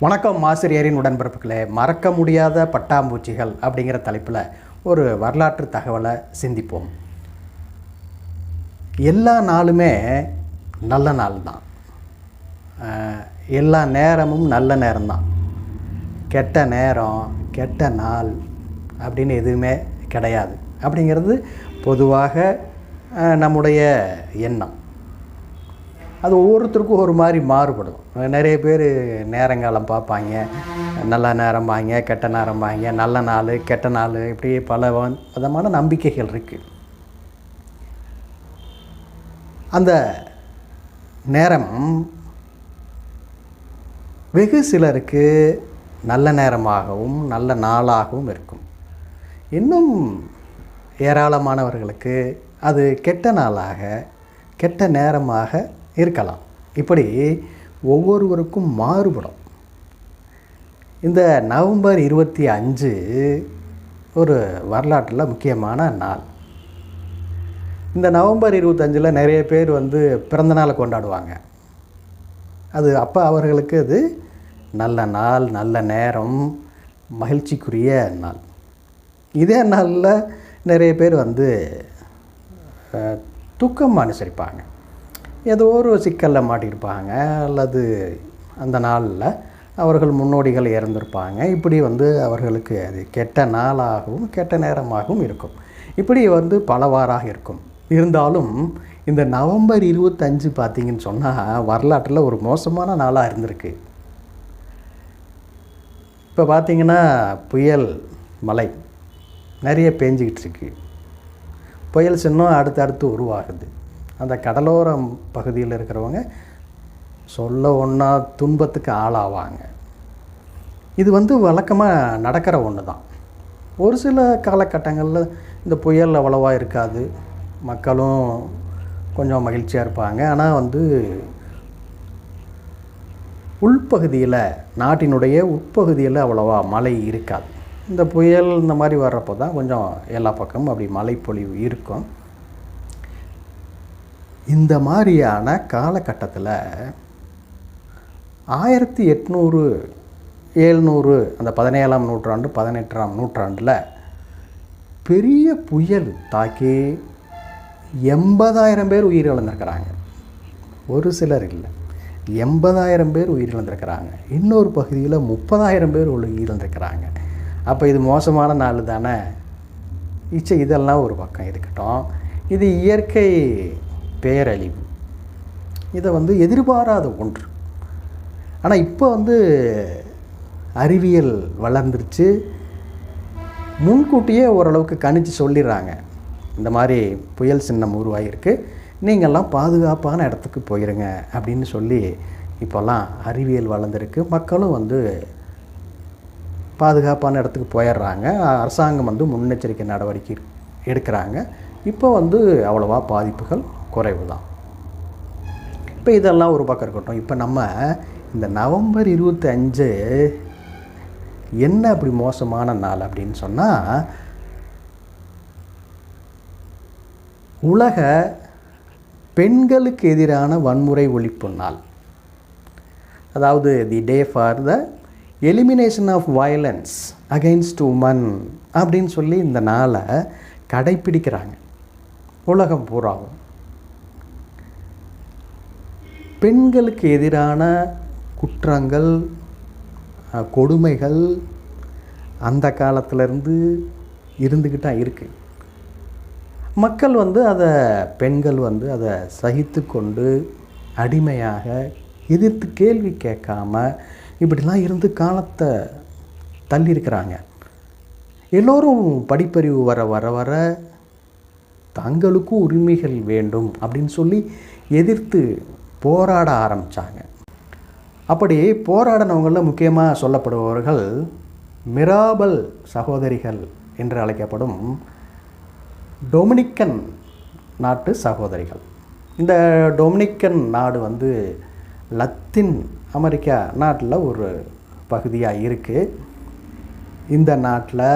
வணக்கம் ஆசிரியரின் உடன்பிறப்புகளே மறக்க முடியாத பட்டாம்பூச்சிகள் அப்படிங்கிற தலைப்பில் ஒரு வரலாற்று தகவலை சிந்திப்போம். எல்லா நாளுமே நல்ல நாள் தான். எல்லா நேரமும் நல்ல நேரம்தான் கெட்ட நேரம் கெட்ட நாள் அப்படின்னு எதுவுமே கிடையாது. அப்படிங்கிறது பொதுவாக நம்முடைய எண்ணம். அது ஒவ்வொருத்தருக்கும் ஒரு மாதிரி மாறுபடும். நிறைய பேர் நேரங்காலம் பார்ப்பாங்க. நல்ல நேரம்பாங்க கெட்ட நேரம்பாங்க நல்ல நாள் கெட்ட நாள் இப்படி பல விதமான நம்பிக்கைகள் இருக்குது அந்த நேரம் வெகு சிலருக்கு நல்ல நேரமாகவும் நல்ல நாளாகவும் இருக்கும். இன்னும் ஏராளமானவர்களுக்கு அது கெட்ட நாளாக கெட்ட நேரமாக இருக்கலாம். இப்படி ஒவ்வொருவருக்கும் மாறுபடும். இந்த நவம்பர் இருபத்தி அஞ்சு ஒரு வரலாற்றில் முக்கியமான நாள். இந்த நவம்பர் இருபத்தஞ்சில் நிறைய பேர் வந்து பிறந்தநாளை கொண்டாடுவாங்க. அது அப்போ அவர்களுக்கு அது நல்ல நாள் நல்ல நேரம் மகிழ்ச்சிக்குரிய நாள். இதே நாளில் நிறைய பேர் வந்து துக்கம் அனுசரிப்பாங்க. ஏதோ ஒரு சிக்கலில் மாட்டியிருப்பாங்க அல்லது அந்த நாளில் அவர்கள் முன்னோடிகள் இறந்திருப்பாங்க. இப்படி வந்து அவர்களுக்கு அது கெட்ட நாளாகவும் கெட்ட நேரமாகவும் இருக்கும். இப்படி வந்து பலவாறாக இருக்கும். இருந்தாலும் இந்த நவம்பர் இருபத்தஞ்சு பார்த்தீங்கன்னு சொன்னால் வரலாற்றில் ஒரு மோசமான நாளாக இருந்திருக்கு. இப்போ பார்த்தீங்கன்னா புயல் மழை நிறைய பேஞ்சிக்கிட்டு இருக்கு. புயல் சின்னம் அடுத்து அடுத்து உருவாகுது. அந்த கடலோரம் பகுதியில் இருக்கிறவங்க சொல்ல ஒன்றா துன்பத்துக்கு ஆளாவாங்க. இது வந்து வழக்கமாக நடக்கிற ஒன்று தான் ஒரு சில காலகட்டங்களில் இந்த புயல் அவ்வளவா இருக்காது. மக்களும் கொஞ்சம் மகிழ்ச்சியாக இருப்பாங்க. ஆனால் வந்து உள்பகுதியில் நாட்டினுடைய உட்பகுதியில் அவ்வளவா மழை இருக்காது. இந்த புயல் இந்த மாதிரி வர்றப்போ தான் கொஞ்சம் எல்லா பக்கமும் அப்படி மழைப்பொழிவு இருக்கும். இந்த மாதிரியான காலகட்டத்தில் ஆயிரத்தி எட்நூறு ஏழ்நூறு அந்த பதினேழாம் நூற்றாண்டு பதினெட்டாம் நூற்றாண்டில் பெரிய புயல் தாக்கி எண்பதாயிரம் பேர் உயிரிழந்திருக்கிறாங்க. ஒரு சிலர் இல்லை. எண்பதாயிரம் பேர் உயிரிழந்திருக்கிறாங்க. இன்னொரு பகுதியில் முப்பதாயிரம் பேர் உயிரிழந்திருக்கிறாங்க. அப்போ இது மோசமான நாள் தானே இச்சை இதெல்லாம் ஒரு பக்கம் இருக்கட்டும். இது இயற்கை பேரழிவு. இதை வந்து எதிர்பாராத ஒன்று. ஆனால் இப்போ வந்து அறிவியல் வளர்ந்துருச்சு. முன்கூட்டியே ஓரளவுக்கு கணிச்சு சொல்லிடுறாங்க. இந்த மாதிரி புயல் சின்னம் உருவாகிருக்கு நீங்கள்லாம் பாதுகாப்பான இடத்துக்கு போயிருங்க அப்படின்னு சொல்லி இப்போல்லாம் அறிவியல் வளர்ந்துருக்கு. மக்களும் வந்து பாதுகாப்பான இடத்துக்கு போயிடுறாங்க. அரசாங்கம் வந்து முன்னெச்சரிக்கை நடவடிக்கை எடுக்கிறாங்க. இப்போ வந்து அவ்வளவா பாதிப்புகள் குறைவு தான். இப்போ இதெல்லாம் ஒரு பக்கம் இருக்கட்டும். இப்போ நம்ம இந்த நவம்பர் இருபத்தி அஞ்சு என்ன அப்படி மோசமான நாள் அப்படின்னு சொன்னால் உலக பெண்களுக்கு எதிரான வன்முறை ஒழிப்பு நாள். அதாவது the day for the elimination of violence against women அப்படின்னு சொல்லி இந்த நாளை கடைப்பிடிக்கிறாங்க. உலகம் பூராவும். பெண்களுக்கு எதிரான குற்றங்கள் கொடுமைகள் அந்த காலத்திலேருந்து இருந்துக்கிட்டு தான் இருக்குது மக்கள் வந்து அதை பெண்கள் வந்து அதை சகித்து கொண்டு அடிமையாக எதிர்த்து கேள்வி கேட்காம இப்படிலாம் இருந்து காலத்தை தள்ளியிருக்கிறாங்க. எல்லோரும் படிப்பறிவு வர வர வர தங்களுக்கும் உரிமைகள் வேண்டும் அப்படின்னு சொல்லி எதிர்த்து போராட ஆரம்பித்தாங்க அப்படி போராடினவங்களில் முக்கியமாக சொல்லப்படுபவர்கள் மிராபல் சகோதரிகள் என்று அழைக்கப்படும் டொமினிக்கன் நாட்டு சகோதரிகள். இந்த டொமினிக்கன் நாடு வந்து லத்தீன் அமெரிக்கா நாட்டில் ஒரு பகுதியாக இருக்குது இந்த நாட்டில்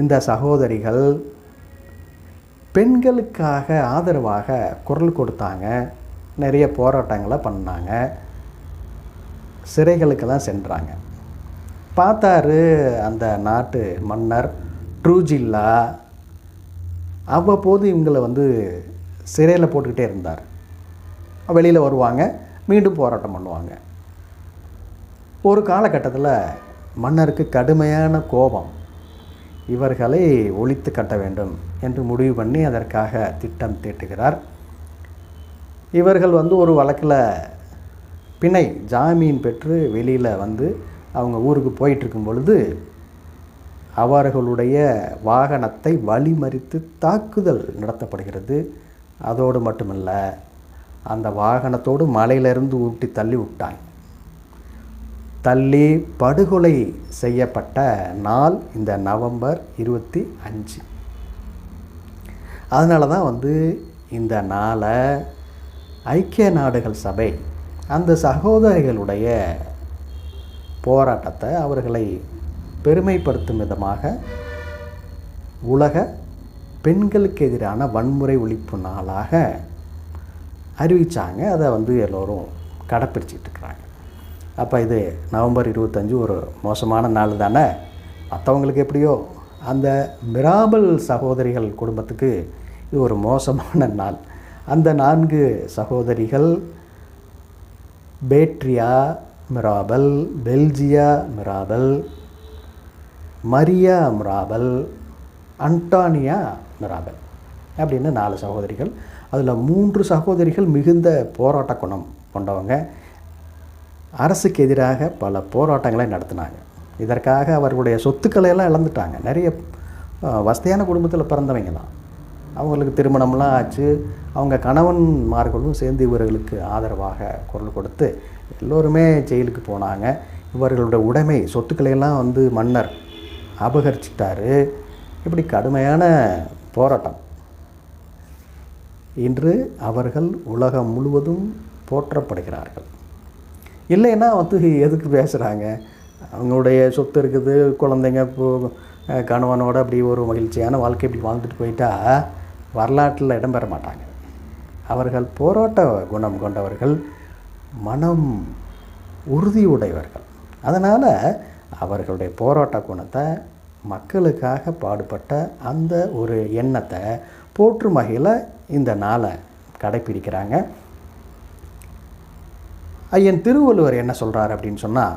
இந்த சகோதரிகள் பெண்களுக்காக ஆதரவாக குரல் கொடுத்தாங்க. நிறைய போராட்டங்களை பண்ணாங்க. சிறைகளுக்கெல்லாம் சென்றாங்க. பார்த்தாரு அந்த நாட்டு மன்னர் ட்ரூஜில்லா. அவ்வப்போது இவங்களை வந்து சிறையில் போட்டுக்கிட்டே இருந்தார். வெளியில் வருவாங்க மீண்டும் போராட்டம் பண்ணுவாங்க. ஒரு காலகட்டத்தில் மன்னருக்கு கடுமையான கோபம். இவர்களை ஒழித்து கட்ட வேண்டும் என்று முடிவு பண்ணி அதற்காக திட்டம் தீட்டுகிறார். இவர்கள் வந்து ஒரு வழக்கில் பிணை ஜாமீன் பெற்று வெளியில் வந்து அவங்க ஊருக்கு போயிட்டுருக்கும் பொழுது அவர்களுடைய வாகனத்தை வழிமறித்து தாக்குதல் நடத்தப்படுகிறது. அதோடு மட்டுமல்ல அந்த வாகனத்தோடு மலையிலிருந்து ஊட்டி தள்ளி விட்டாங்க தள்ளி படுகொலை செய்யப்பட்ட நாள் இந்த நவம்பர் இருபத்தி அஞ்சு. அதனால தான் வந்து இந்த நாளை ஐக்கிய நாடுகள் சபை அந்த சகோதரிகளுடைய போராட்டத்தை அவர்களை பெருமைப்படுத்தும் விதமாக உலக பெண்களுக்கு எதிரான வன்முறை ஒழிப்பு நாளாக அறிவித்தாங்க அதை வந்து எல்லோரும் கடைப்பிடிச்சிட்டு இருக்கிறாங்க. அப்போ இது நவம்பர் இருபத்தஞ்சு ஒரு மோசமான நாள் தானே? மற்றவங்களுக்கு எப்படியோ அந்த மிராபல் சகோதரிகள் குடும்பத்துக்கு இது ஒரு மோசமான நாள். அந்த நான்கு சகோதரிகள் Patria Mirabal பெல்ஜியா Mirabal Maria Mirabal Antonia Mirabal அப்படின்னு நாலு சகோதரிகள். அதில் மூன்று சகோதரிகள் மிகுந்த போராட்ட குணம் கொண்டவங்க. அரசுக்கு எதிராக பல போராட்டங்களை நடத்தினாங்க. இதற்காக அவர்களுடைய சொத்துக்களை எல்லாம் இழந்துட்டாங்க. நிறைய வசதியான குடும்பத்தில் பிறந்தவங்க தான் அவங்களுக்கு திருமணம்லாம் ஆச்சு. அவங்க கணவன்மார்களும் சேர்ந்து இவர்களுக்கு ஆதரவாக குரல் கொடுத்து எல்லோருமே ஜெயிலுக்கு போனாங்க. இவர்களுடைய உடைமை சொத்துக்களையெல்லாம் வந்து மன்னர் அபகரிச்சிட்டாரு. இப்படி கடுமையான போராட்டம். இன்று அவர்கள் உலகம் முழுவதும் போற்றப்படுகிறார்கள். இல்லைன்னா வந்து எதுக்கு பேசுகிறாங்க அவங்களுடைய சொத்து இருக்குது குழந்தைங்க இப்போ கணவனோட அப்படி ஒரு மகிழ்ச்சியான வாழ்க்கை இப்படி வாழ்ந்துட்டு போயிட்டா வரலாற்றில் இடம்பெற மாட்டாங்க அவர்கள் போராட்ட குணம் கொண்டவர்கள் மனம் உறுதியுடையவர்கள். அதனால் அவர்களுடைய போராட்ட குணத்தை மக்களுக்காக பாடுபட்ட அந்த ஒரு எண்ணத்தை போற்றும் வகையில் இந்த நாளை கடைப்பிடிக்கிறாங்க. ஐயன் திருவள்ளுவர் என்ன சொல்கிறார் அப்படின்னு சொன்னால்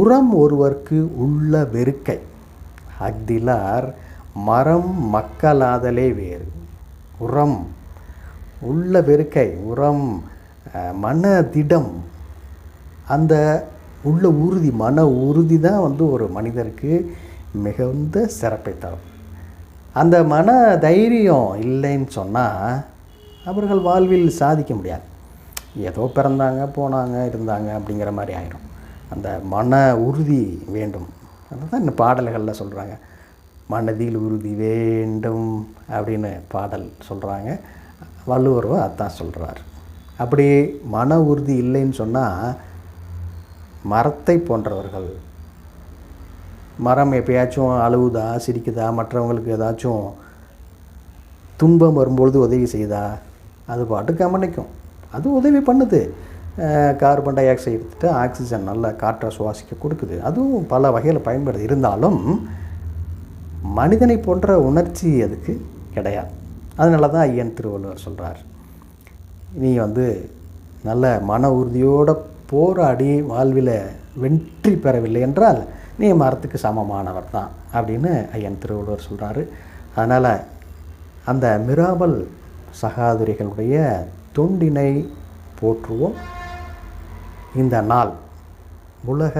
உரம் ஒருவர்க்கு உள்ள வெறுக்கை அஃதிலார் மரம் மக்களாதலே வேறு. உரம் உள்ள வெறுக்கை உரம் மன திடம். அந்த உள்ள உறுதி மன உறுதி தான் வந்து ஒரு மனிதருக்கு மிகுந்த சிறப்பை தரும். அந்த மன தைரியம் இல்லைன்னு சொன்னால் அவர்கள் வாழ்வில் சாதிக்க முடியாது. ஏதோ பிறந்தாங்க போனாங்க இருந்தாங்க அப்படிங்கிற மாதிரி ஆயிரும். அந்த மன உறுதி வேண்டும். அதுதான் இந்த பாடல்களில் சொல்கிறாங்க மனதில் உறுதி வேண்டும் அப்படின்னு பாடல் சொல்கிறாங்க வள்ளுவரும் அதான் சொல்கிறார் அப்படி மன உறுதி இல்லைன்னு சொன்னால் மரத்தை போன்றவர்கள் மரம் எப்பயாச்சும் அழுவுதா சிரிக்குதா மற்றவங்களுக்கு ஏதாச்சும் துன்பம் வரும்பொழுது உதவி செய்தா அது பாட்டு கவனிக்கும். அது உதவி பண்ணுது. கார்பன் டை ஆக்சைடு எடுத்துட்டு ஆக்சிஜன் நல்ல காற்றை சுவாசிக்க கொடுக்குது. அதுவும் பல வகையில் பயன்படுது. இருந்தாலும் மனிதனை போன்ற உணர்ச்சி அதுக்கு கிடையாது. அதனால தான் ஐயன் திருவள்ளுவர் சொல்கிறார் நீ வந்து நல்ல மன உறுதியோடு போராடி வாழ்வில் வெற்றி பெறவில்லை என்றால் நீ மரத்துக்கு சமமானவர் தான் அப்படின்னு ஐயன் திருவள்ளுவர் சொல்கிறாரு அதனால் அந்த மிராபல் சகாதுரிகளுடைய தொண்டினை போற்றுவோம். இந்த நாள் உலக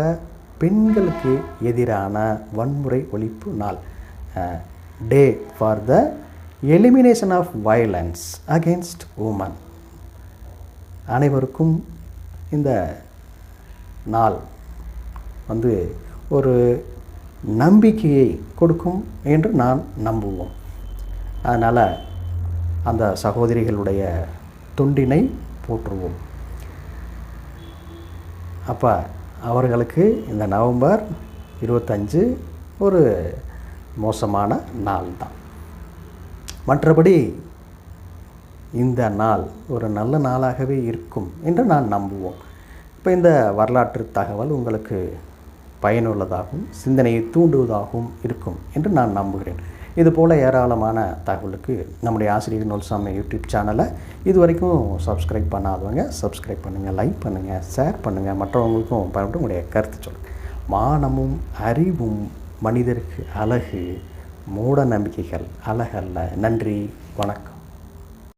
பெண்களுக்கு எதிரான வன்முறை ஒழிப்பு நாள். Day for the elimination of violence against women அனைவருக்கும் இந்த நாள் வந்து ஒரு நம்பிக்கையை கொடுக்கும் என்று நான் நம்புவோம். அதனால் அந்த சகோதரிகளுடைய தொண்டினை போற்றுவோம். அப்போ அவர்களுக்கு இந்த நவம்பர் இருபத்தஞ்சு ஒரு மோசமான நாள் தான். மற்றபடி இந்த நாள் ஒரு நல்ல நாளாகவே இருக்கும் என்று நான் நம்புவோம். இப்போ இந்த வரலாற்று தகவல் உங்களுக்கு பயனுள்ளதாகவும் சிந்தனையை தூண்டுவதாகவும் இருக்கும் என்று நான் நம்புகிறேன். இது போல் ஏராளமான தகவலுக்கு நம்முடைய ஆசிரியர் நூல்சாமி யூடியூப் சேனலை இது வரைக்கும் சப்ஸ்கிரைப் பண்ணாதவங்க சப்ஸ்கிரைப் பண்ணுங்கள் லைக் பண்ணுங்கள் ஷேர் பண்ணுங்கள் மற்றவங்களுக்கும் பயன்பட்டு உங்களுடைய கருத்து சொல்லுங்கள் மானமும் அறிவும் மனிதருக்கு அழகு மூட நம்பிக்கைகள் அழகல்ல. நன்றி வணக்கம்.